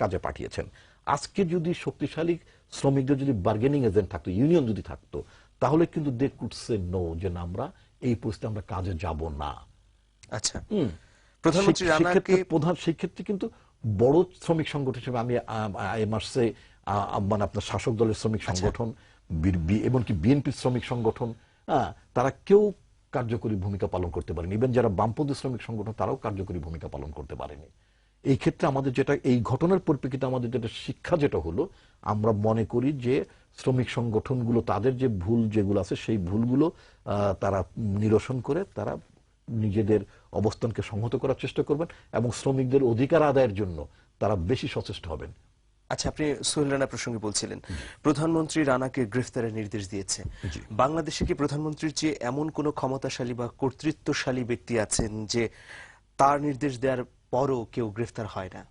কাজে পাঠিয়েছেন। আজকে যদি শক্তিশালী শ্রমিকদের যদি বার্গেনিং এজেন্ট থাকতো ইউনিয়ন যদি থাকতো তাহলে কিন্তু দে কুড সে নো যে না আমরা এই পরিস্থিতি আমরা কাজে যাব না। আচ্ছা। প্রধানমন্ত্রী রানাকে সেক্ষেত্রে প্রধান সেই কিন্তু বড় শ্রমিক সংগঠন হিসেবে আমি মাসে মানে আপনার শাসক দলের শ্রমিক আচ্ছা। সংগঠন এমনকি বিএনপি শ্রমিক সংগঠন হ্যাঁ, তারা কেউ কার্যকরী ভূমিকা পালন করতে পারেনি। ইভেন যারা বামপন্থী শ্রমিক সংগঠন তারাও কার্যকরী ভূমিকা পালন করতে পারেনি। এই ক্ষেত্রে আমাদের যেটা এই ঘটনার পরিপ্রেক্ষিতে আমাদের যেটা শিক্ষা যেটা হলো আমরা মনে করি যে শ্রমিক সংগঠনগুলো তাদের যে ভুল যেগুলো আছে সেই ভুলগুলো তারা নিরসন করে তারা নিজেদের অবস্থানকে সংহত করার চেষ্টা করবেন এবং শ্রমিকদের অধিকার আদায়ের জন্য তারা বেশি সচেষ্ট হবেন। আচ্ছা আপনি সোহেল রানা প্রসঙ্গে বলছিলেন প্রধানমন্ত্রী রানাকে গ্রেফতারের নির্দেশ দিয়েছে। বাংলাদেশে কি প্রধানমন্ত্রীর যে এমন কোন ক্ষমতাশালী বা কর্তৃত্বশালী ব্যক্তি আছেন যে তার নির্দেশ দেওয়ার পরও কেউ গ্রেফতার হয় না।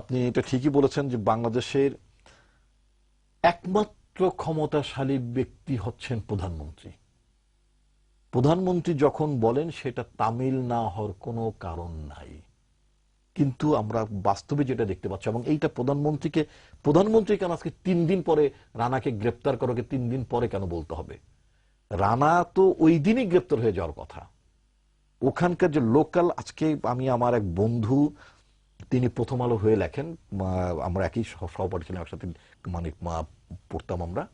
আপনি এটা ঠিকই বলেছেন যে বাংলাদেশের একমাত্র ক্ষমতাশালী ব্যক্তি হচ্ছেন প্রধানমন্ত্রী। প্রধানমন্ত্রী যখন বলেন, সেটা তামিল না হওয়ার কোনো কারণ নাই। কিন্তু আমরা বাস্তবে যেটা দেখতে পাচ্ছি, এবং এইটা প্রধানমন্ত্রীকে, প্রধানমন্ত্রী কেন আজকে তিন দিন পরে রানাকে গ্রেপ্তার করাকে তিন দিন পরে কেন বলতে হবে? রানা তো ওই দিনই গ্রেপ্তার হয়ে যাওয়ার কথা। ওখানকার যে লোকাল, আজকে আমি আমার এক বন্ধু, তিনি প্রথম আলো হয়ে লেখেন আমরা একই সহ- সহপাঠী ছিলাম, একসাথে মানে পড়তাম আমরা।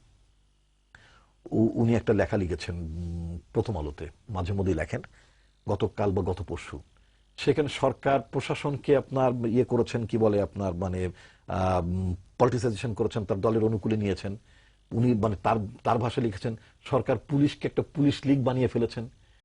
উনি একটা লেখা লিখেছেন প্রথম আলোতে, মাঝে মধ্যেই লেখেন, গতকাল বা গত পরশু। সেখানে সরকার প্রশাসনকে আপনার ইয়ে করেছেন, কি বলে আপনার মানে পলিটিসাইজেশন করেছেন, তার দলের অনুকূলে নিয়েছেন। উনি মানে তার তার ভাষায় লিখেছেন, সরকার পুলিশকে একটা পুলিশ লীগ বানিয়ে ফেলেছেন।